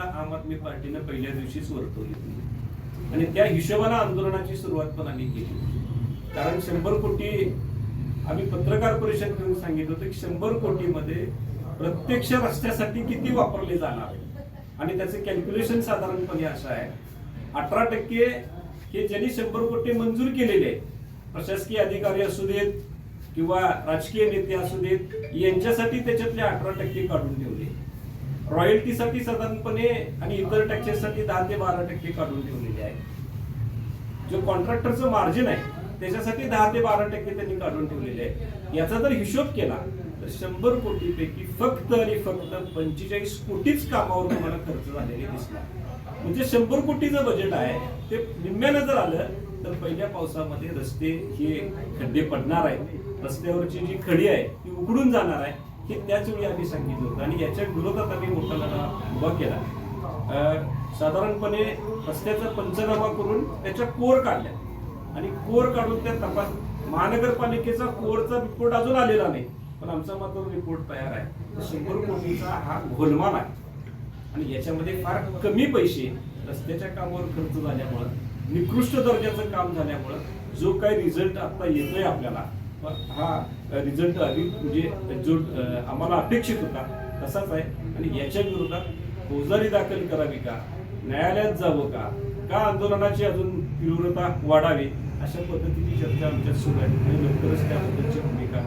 जनता आम आदमी पार्टीनं पहिल्या दिवशीच वर्तवली. होती आणि त्या हिशोबानं आंदोलनाची सुरुवात पण आम्ही केली. कारण शंभर कोटी आम्ही पत्रकार परिषद घेऊन सांगितलं होतं की शंभर कोटीमध्ये प्रत्यक्ष रस्त्यासाठी किती वापरले जाणार. आणि त्याचं कॅल्क्युलेशन साधारणपणे असं आहे. अठरा टक्के हे ज्यांनी शंभर कोटी मंजूर केलेले आहेत प्रशासकीय अधिकारी असू देत किंवा राजकीय नेते असू देत यांच्यासाठी त्याच्यातले अठरा टक्के काढून ठेवले. रॉयल्टीसाठी साधारणपणे आणि इतर टॅक्सेससाठी दहा ते बारा टक्के काढून ठेवलेले आहे जो कॉन्ट्रॅक्टरचं मार्जिन आहे त्याच्यासाठी दहा ते बारा टक्के त्यांनी काढून ठेवलेले आहे याचा जर हिशोब केला तर शंभर कोटीपैकी फक्त आणि फक्त पंचेचाळीस कोटीच कामावर तुम्हाला खर्च झालेले दिसणार. म्हणजे शंभर कोटीचं बजेट आहे ते निम्म्यानं जर आलं तर पहिल्या पावसामध्ये रस्ते हे खड्डे पडणार आहेत. रस्त्यावरची जी खडी आहे ती उघडून जाणार आहे. हे त्याच वेळी आम्ही सांगितलं होतं. आणि याच्या विरोधात आम्ही मोठा लढा उभा केला. साधारणपणे रस्त्याचा पंचनामा करून त्याच्या कोर काढल्या. आणि कोर काढून त्या तपास महानगरपालिकेचा कोरचा रिपोर्ट अजून आलेला नाही. पण आमचा मात्र रिपोर्ट तयार आहे. शंभर कोटीचा हा घोलमान आहे. आणि याच्यामध्ये फार कमी पैसे रस्त्याच्या कामावर खर्च झाल्यामुळं निकृष्ट दर्जाचं काम झाल्यामुळं जो काही रिझल्ट आता येतोय आपल्याला हा रिझल्ट म्हणजे जो आम्हाला अपेक्षित होता तसाच आहे. आणि याच्या विरोधात फौजदारी दाखल करावी का? न्यायालयात जावं का? का आंदोलनाची अजून तीव्रता वाढावी? अशा पद्धतीची चर्चा आमच्यात सुरू आहे. आणि लवकरच त्याबद्दलची भूमिका